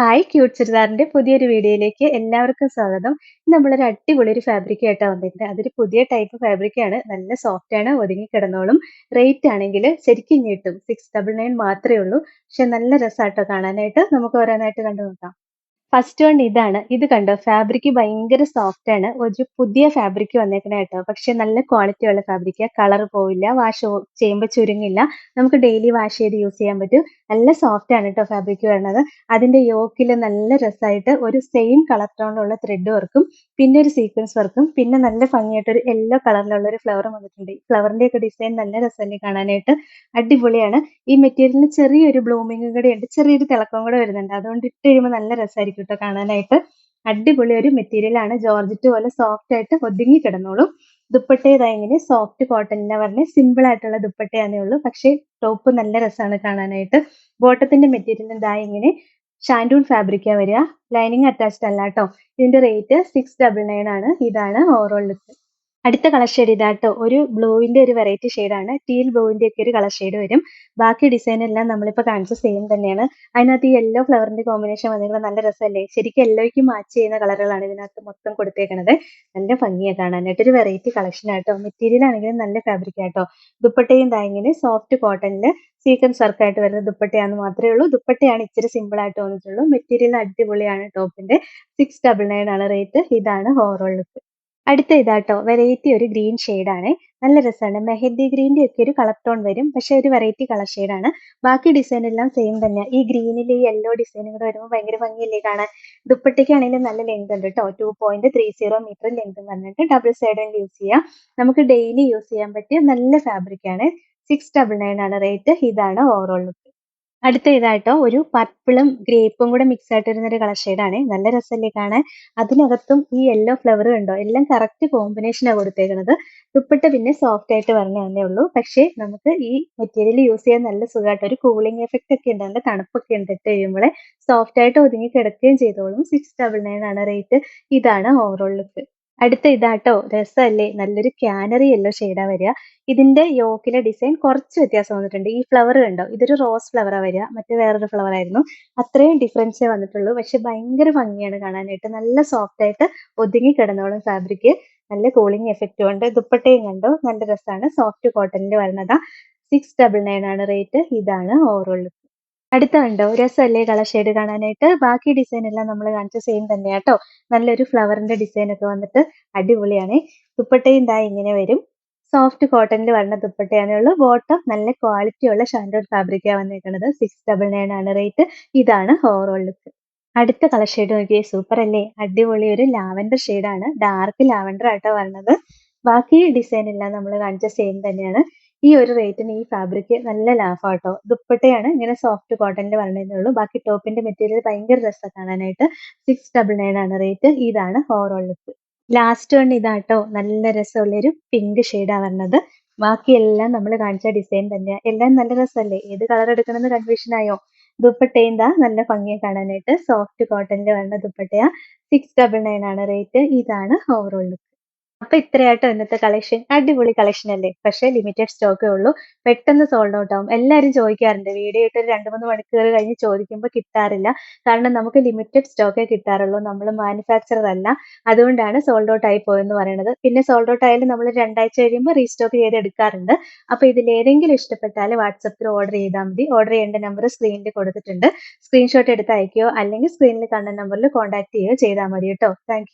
Hi cute ചുരിദാറിന്റെ പുതിയൊരു വീഡിയോയിലേക്ക് എല്ലാവർക്കും സ്വാഗതം. നമ്മളൊരു അടിപൊളി ഒരു ഫാബ്രിക് ആയിട്ടാണ് വന്നിട്ടുണ്ട് അതൊരു പുതിയ ടൈപ്പ് ഫാബ്രിക് ആണ്. നല്ല സോഫ്റ്റ് ആണ് ഒതുങ്ങി കിടന്നോളും. റേറ്റ് ആണെങ്കിൽ ശരിക്കും കിട്ടും. സിക്സ് ഡബിൾ നയൻ മാത്രമേ ഉള്ളൂ. പക്ഷെ നല്ല രസമായിട്ടോ കാണാനായിട്ട്. നമുക്ക് ഓരോന്നായിട്ട് കണ്ടു നോക്കാം ഫസ്റ്റ് വൺ ഇതാണ്. ഇത് കണ്ടോ? ഫാബ്രിക് ഭയങ്കര സോഫ്റ്റ് ആണ്. ഒരു പുതിയ ഫാബ്രിക് വന്നേക്കണ കേട്ടോ. പക്ഷെ നല്ല ക്വാളിറ്റി ഉള്ള ഫാബ്രിക് കളർ പോവില്ല. വാഷ് ചെയ്യുമ്പോൾ ചുരുങ്ങില്ല. നമുക്ക് ഡെയിലി വാഷ് ചെയ്ത് യൂസ് ചെയ്യാൻ പറ്റും. നല്ല സോഫ്റ്റ് ആണ് കേട്ടോ ഫാബ്രിക് വരുന്നത്. അതിന്റെ യോക്കിൽ നല്ല രസമായിട്ട് ഒരു സെയിം കളർ ടോണിലുള്ള ത്രെഡ് വർക്കും പിന്നെ ഒരു സീക്വൻസ് വർക്കും പിന്നെ നല്ല ഭംഗിയായിട്ട് ഒരു യെല്ലോ കളറിലുള്ള ഒരു ഫ്ലവർ വന്നിട്ടുണ്ട്. ഫ്ലവറിന്റെ ഒക്കെ ഡിസൈൻ നല്ല രസമല്ലേ കാണാനായിട്ട്. അടിപൊളിയാണ്. ഈ മെറ്റീരിയലിന് ചെറിയൊരു ബ്ലൂമിംഗും കൂടെ ഉണ്ട്. ചെറിയൊരു തിളക്കം കൂടെ വരുന്നുണ്ട്. അതുകൊണ്ട് ഇട്ട് കഴിയുമ്പോൾ നല്ല രസമായിരിക്കും കേട്ടോ കാണാനായിട്ട്. അടിപൊളി ഒരു മെറ്റീരിയൽ ആണ്. ജോർജറ്റ് പോലെ സോഫ്റ്റ് ആയിട്ട് ഒതുങ്ങി കിടന്നോളും. ദുപ്പട്ട ഇങ്ങനെ സോഫ്റ്റ് കോട്ടണിനെ പറഞ്ഞ് സിമ്പിൾ ആയിട്ടുള്ള ദുപ്പട്ടയാണേ ഉള്ളൂ. പക്ഷേ ടോപ്പ് നല്ല രസമാണ് കാണാനായിട്ട്. ബോട്ടത്തിന്റെ മെറ്റീരിയൽ ഇതാ ഇങ്ങനെ ഷാൻഡൂൺ ഫാബ്രിക്കാ വരിക. ലൈനിങ് അറ്റാച്ച്ഡ് അല്ല കേട്ടോ ഇതിന്റെ റേറ്റ് സിക്സ് ഡബിൾ നയൻ ആണ്. ഇതാണ് ഓവറോൾ ലുക്ക് അടുത്ത കളർ ഷെയ്ഡ് ഇതാട്ടോ. ഒരു ബ്ലൂവിന്റെ ഒരു വെറൈറ്റി ഷെയ്ഡാണ് ടീൽ ബ്ലൂവിന്റെ ഒക്കെ ഒരു കളർ ഷെയ്ഡ് വരും. ബാക്കി ഡിസൈൻ എല്ലാം നമ്മളിപ്പോൾ കാണിച്ച സെയിം തന്നെയാണ്. അതിനകത്ത് ഈ യെല്ലോ ഫ്ലവറിന്റെ കോമ്പിനേഷൻ വന്നിരിക്കുന്നത് നല്ല രസമല്ലേ? ശരിക്കും യെല്ലോയ്ക്ക് മാച്ച് ചെയ്യുന്ന കളറുകളാണ് ഇതിനകത്ത് മൊത്തം കൊടുത്തേക്കുന്നത് നല്ല ഭംഗിയാണ് കാണാനായിട്ട്. ഒരു വെറൈറ്റി കളക്ഷൻ ആട്ടോ. മെറ്റീരിയൽ ആണെങ്കിലും നല്ല ഫാബ്രിക് ആട്ടോ. ദുപ്പട്ടയും താങ്ങിന് സോഫ്റ്റ് കോട്ടണിൽ സീക്വൻസ് വർക്കായിട്ട് വരുന്ന ദുപ്പട്ടയാന്ന് മാത്രമേ ഉള്ളൂ. ദുപ്പട്ടയാണ് ഇച്ചിരി സിമ്പിൾ ആയിട്ട് തോന്നിയിട്ടുള്ളൂ മെറ്റീരിയൽ അടിപൊളിയാണ് ടോപ്പിന്റെ സിക്സ് ഡബിൾ നയൻ ആണ് റേറ്റ് ഇതാണ് ഓവറോൾ ലുക്ക് അടുത്ത ഇതാട്ടോ വെറൈറ്റി ഒരു ഗ്രീൻ ആണ്. നല്ല രസമാണ്. മെഹന്തി ഗ്രീന്റെ ഒക്കെ ഒരു കളർ ടോൺ വരും പക്ഷെ ഒരു വെറൈറ്റി കളർ ആണ്. ബാക്കി ഡിസൈൻ എല്ലാം സെയിം തന്നെ. ഈ ഗ്രീനിൽ ഈ യെല്ലോ ഡിസൈൻ കൂടെ വരുമ്പോൾ ഭയങ്കര ഭംഗിയല്ലേ കാണാൻ? ദുപ്പട്ടയ്ക്കാണെങ്കിലും നല്ല ലെങ്ത് ഉണ്ട് കേട്ടോ two point three zero metre length പറഞ്ഞിട്ട് ഡബിൾ സൈഡ് യൂസ് ചെയ്യാം. നമുക്ക് ഡെയിലി യൂസ് ചെയ്യാൻ പറ്റിയ നല്ല ഫാബ്രിക് ആണ്. സിക്സ് ഡബിൾ നയൻ ആണ് റേറ്റ് ഇതാണ് ഓവറോൾ ലുക്ക് അടുത്ത ഇതായിട്ടോ ഒരു പർപ്പിളും ഗ്രേപ്പും കൂടെ മിക്സ് ആയിട്ട് വരുന്ന ഒരു കളർ ഷെയ്ഡാണ് നല്ല രസമല്ലേ കാണാൻ. അതിനകത്തും ഈ യെല്ലോ ഫ്ലവർ ഉണ്ടോ? എല്ലാം കറക്റ്റ് കോമ്പിനേഷനാണ് കൊടുത്തേക്കുന്നത് ദുപ്പട്ട പിന്നെ സോഫ്റ്റ് ആയിട്ട് വരണേ തന്നെ ഉള്ളൂ. പക്ഷേ നമുക്ക് ഈ മെറ്റീരിയൽ യൂസ് ചെയ്യാൻ നല്ല സുഖമായിട്ട് ഒരു കൂളിംഗ് എഫക്റ്റ് ഒക്കെ ഉണ്ട്. നല്ല തണുപ്പൊക്കെ ഉണ്ട് ഇട്ട് കഴിയുമ്പോൾ സോഫ്റ്റ് ആയിട്ട് ഒതുങ്ങി കിടക്കുകയും ചെയ്തോളും. സിക്സ് ഡബിൾ നയൻ ആണ് റേറ്റ് ഇതാണ് ഓവറോൾ ലുക്ക് അടുത്ത ഇതാട്ടോ രസമല്ലേ? നല്ലൊരു കാനറി യെല്ലോ ഷെയ്ഡാ വരിക. ഇതിന്റെ യോക്കിലെ ഡിസൈൻ കുറച്ച് വ്യത്യാസം വന്നിട്ടുണ്ട്. ഈ ഫ്ലവർ കണ്ടോ? ഇതൊരു റോസ് ഫ്ലവറാ വരിക. മറ്റേ വേറൊരു ഫ്ലവർ ആയിരുന്നു. അത്രയും ഡിഫറൻസേ വന്നിട്ടുള്ളൂ. പക്ഷെ ഭയങ്കര ഭംഗിയാണ് കാണാനായിട്ട്. നല്ല സോഫ്റ്റ് ആയിട്ട് ഒതുങ്ങി കിടന്നോളും ഫാബ്രിക് നല്ല കൂളിംഗ് എഫക്റ്റും ഉണ്ട്. ദുപ്പട്ടയും കണ്ടോ? നല്ല രസമാണ്. സോഫ്റ്റ് കോട്ടണിൽ വരുന്നതാ സിക്സ് ഡബിൾ നയൻ ആണ് റേറ്റ് ഇതാണ് ഓവറോൾ അടുത്ത കണ്ടോ? രസമല്ലേ കളർ ഷെയ്ഡ് കാണാനായിട്ട്? ബാക്കി ഡിസൈൻ എല്ലാം നമ്മൾ കാണിച്ച സെയിം തന്നെയാട്ടോ നല്ലൊരു ഫ്ലവറിന്റെ ഡിസൈൻ ഒക്കെ വന്നിട്ട് അടിപൊളിയാണ്. ദുപ്പട്ടയും ദാ ഇങ്ങനെ വരും. സോഫ്റ്റ് കോട്ടണിൽ വരണ ദുപ്പട്ടയാണേ ഉള്ളൂ. ബോട്ടം നല്ല ക്വാളിറ്റി ഉള്ള ഷാൻഡോഡ് ഫാബ്രിക്കാണ് വന്നിരിക്കുന്നത് സിക്സ് ഡബിൾ നയൻ ആണ് റേറ്റ് ഇതാണ് ഓവറോൾ ലുക്ക് അടുത്ത കളർ ഷെയ്ഡ് നോക്കിയേ. സൂപ്പർ അല്ലേ? അടിപൊളി ഒരു ലാവൻഡർ ഷെയ്ഡാണ് ഡാർക്ക് ലാവൻഡർ ആട്ടോ വരുന്നത് ബാക്കി ഡിസൈൻ എല്ലാം നമ്മൾ കാണിച്ച സെയിം തന്നെയാണ്. ഈ ഒരു റേറ്റിന് ഈ ഫാബ്രിക് നല്ല ലാഫാട്ടോ ദുപ്പട്ടയാണ് ഇങ്ങനെ സോഫ്റ്റ് കോട്ടണിൽ വരണതേ ഉള്ളൂ. ബാക്കി ടോപ്പിന്റെ മെറ്റീരിയൽ ഭയങ്കര രസമാണ് കാണാനായിട്ട്. സിക്സ് ഡബിൾ നയൻ ആണ് റേറ്റ് ഇതാണ് ഓവറോൾ ലുക്ക് ലാസ്റ്റ് വൺ ഇതാട്ടോ. നല്ല രസമുള്ള ഒരു പിങ്ക് ഷെയ്ഡാണ് ബാക്കി എല്ലാം നമ്മൾ കാണിച്ച ഡിസൈൻ തന്നെയാണ് എല്ലാം നല്ല രസമല്ലേ ഏത് കളർ എടുക്കണമെന്ന് കൺഫ്യൂഷൻ ആയോ? ദുപ്പട്ടയും ദാ നല്ല ഭംഗിയെ കാണാനായിട്ട്. സോഫ്റ്റ് കോട്ടണിൽ വരുന്ന ദുപ്പട്ടയാ. സിക്സ് ഡബിൾ നയൻ ആണ് റേറ്റ് ഇതാണ് ഓവറോൾ ലുക്ക് അപ്പൊ ഇത്രയായിട്ടോ ഇന്നത്തെ കളക്ഷൻ അടിപൊളി കളക്ഷൻ അല്ലേ? പക്ഷെ ലിമിറ്റഡ് സ്റ്റോക്കേ ഉള്ളൂ. പെട്ടെന്ന് സോൾഡ് ഔട്ട് ആവും. എല്ലാവരും ചോദിക്കാറുണ്ട്. വീഡിയോ ഇട്ട് രണ്ട് മൂന്ന് മണിക്കൂർ കഴിഞ്ഞ് ചോദിക്കുമ്പോൾ കിട്ടാറില്ല. കാരണം നമുക്ക് ലിമിറ്റഡ് സ്റ്റോക്കേ കിട്ടാറുള്ളൂ. നമ്മൾ മാനുഫാക്ചറർ അല്ല. അതുകൊണ്ടാണ് സോൾഡ് ഔട്ട് ആയി പോയെന്ന് പറയുന്നത് പിന്നെ സോൾഡ് ഔട്ട് ആയാലും നമ്മൾ രണ്ടാഴ്ച കഴിയുമ്പോൾ റീസ്റ്റോക്ക് ചെയ്ത് എടുക്കാറുണ്ട്. അപ്പൊ ഇതിൽ ഏതെങ്കിലും ഇഷ്ടപ്പെട്ടാൽ വാട്സപ്പിൽ ഓർഡർ ചെയ്താൽ മതി. ഓർഡർ ചെയ്യേണ്ട നമ്പർ സ്ക്രീനിൽ കൊടുത്തിട്ടുണ്ട്. സ്ക്രീൻഷോട്ട് എടുത്ത് അയക്കുകയോ അല്ലെങ്കിൽ സ്ക്രീനിൽ കണ്ട നമ്പറിൽ കോൺടാക്ട് ചെയ്യുകയോ ചെയ്താൽ മതി കേട്ടോ. താങ്ക്